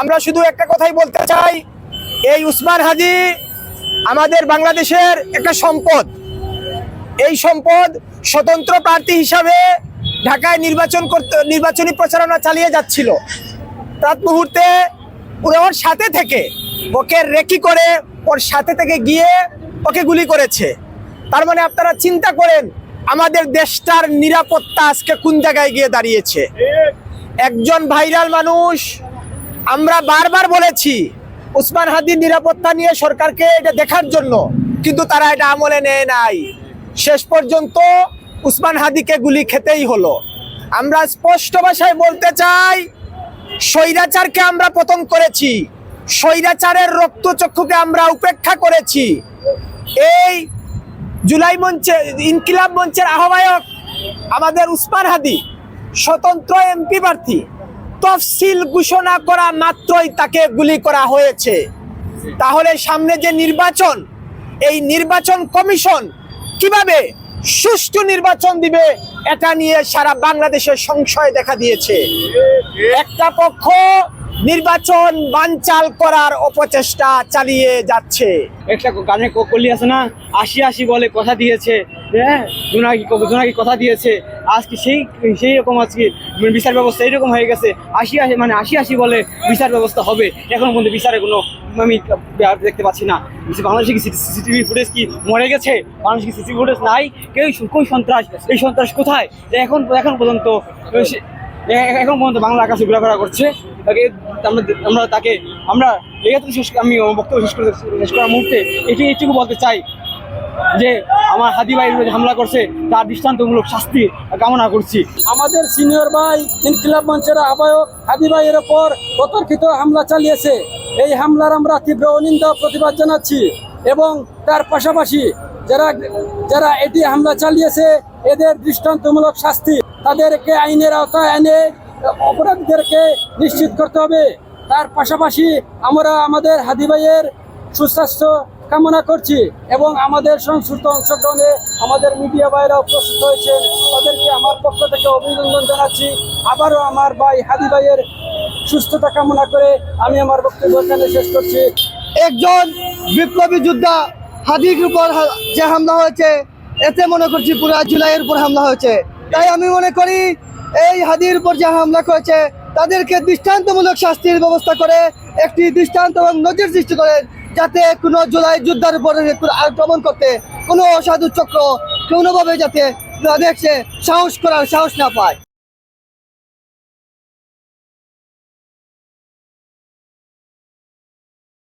আমরা শুধু একটা কথাই বলতে চাই, এই উসমান হাজি আমাদের বাংলাদেশের একটা সম্পদ। এই সম্পদ স্বতন্ত্র প্রার্থী হিসাবে ঢাকায় নির্বাচন করতে, নির্বাচনী প্রচারণা চালিয়ে যাচ্ছিল। তার মুহূর্তে ওরা ওর সাথে থেকে, ওকে রেকি করে ওর সাথে থেকে গিয়ে ওকে গুলি করেছে। তার মানে আপনারা চিন্তা করেন, আমাদের দেশটার নিরাপত্তা আজকে কোন জায়গায় গিয়ে দাঁড়িয়েছে? একজন ভাইরাল মানুষ আমরা বারবার বলেছি, উসমান হাদির নিরাপত্তা নিয়ে সরকারকে এটা দেখার জন্য, কিন্তু তারা এটা আমলে নেয় নাই। শেষ পর্যন্ত উসমান হাদিকে গুলি খেতেই হলো। আমরা স্পষ্ট ভাষায় বলতে চাই, স্বৈরাচারকে আমরা পতন করেছি, স্বৈরাচারের রক্তচক্ষুকে আমরা উপেক্ষা করেছি। এই জুলাই মঞ্চে, ইনকিলাব মঞ্চের আহ্বায়ক আমাদের উসমান হাদি, স্বতন্ত্র এমপি প্রার্থী। তফসিল ঘোষণা করা মাত্রই তাকে গুলি করা হয়েছে। তাহলে সামনে যে নির্বাচন, এই নির্বাচন কমিশন কীভাবে সুষ্ঠু নির্বাচন দিবে, এটা নিয়ে সারা বাংলাদেশের সংশয় দেখা দিয়েছে। একটা পক্ষ নির্বাচন বানচাল করার অপচেষ্টা চালিয়ে যাচ্ছে। একটা গানে কলি আছে না? আশি আশি বলে কথা দিয়েছে। হ্যাঁ? জোনাকি জোনাকি কথা দিয়েছে। আজকে সেই সেই রকম আজকে মানে বিচার ব্যবস্থা এইরকম হয়ে গেছে। আশি আশি মানে আশি আশি বলে বিচার ব্যবস্থা হবে। এখন পর্যন্ত বিচারে কোনো আমি দেখতে পাচ্ছি না। বাংলাদেশে কি সিসিটিভি ফুটেজ কি মরে গেছে? বাংলাদেশে কি সিসিটিভি ফুটেজ নাই? কেউ কই সন্ত্রাস? এই সন্ত্রাস কোথায়? এখন এখন পর্যন্ত এখন পর্যন্ত বাংলা আকাশে ঘোরাফেরা করছে। আমরা তাকে, আমরা এক্ষেত্রে শেষ আমি বক্তব্য শেষ করে, শেষ করার মুহূর্তে এটি এটুকু বলতে চাই যে আমার হাদি ভাই হামলা করছে, তার দৃষ্টান্তমূলক শাস্তি কামনা করছি। আমাদের সিনিয়র ভাই, ইনকিলাব মঞ্চের আহ্বায়ক হাদি ভাইয়ের ওপর অতর্কিত হামলা চালিয়েছে। এই হামলার আমরা তীব্র অনিন্দা প্রতিবাদ জানাচ্ছি এবং তার পাশাপাশি যারা যারা এটি হামলা চালিয়েছে, এদের দৃষ্টান্তমূলক শাস্তি তাদেরকে আইনের আওতায় এনে অপরাধীদেরকে নিশ্চিত করতে হবে। তার পাশাপাশি আমরা আমাদের হাদি ভাইয়ের সুস্বাস্থ্য কামনা করছি এবং আমাদের সংশ্লিষ্ট অংশগ্রহণে আমাদের মিডিয়া ভাইরা উপস্থিত হয়েছে তাদেরকে আমার পক্ষ থেকে অভিনন্দন জানাচ্ছি। আবারও আমার ভাই হাদি ভাইয়ের সুস্থতা কামনা করে আমি আমার বক্তব্য এখানে শেষ করছি। একজন বিপ্লবী যোদ্ধা হাদির উপর যে হামলা হয়েছে, এতে মনে করছি পুরো জুলাইয়ের উপর হামলা হয়েছে। তাই আমি মনে করি এই হাদির উপর যা হামলা করেছে, তাদেরকে দৃষ্টান্তমূলক শাস্তির ব্যবস্থা করে, একটি দৃষ্টান্ত এবং নজির সৃষ্টি করেন যাতে কোনো জুলাই যোদ্ধার উপরে আক্রমণ করতে কোনো অসাধু চক্র কোনোভাবে যাতে দেখছে সাহস করার সাহস না পায়।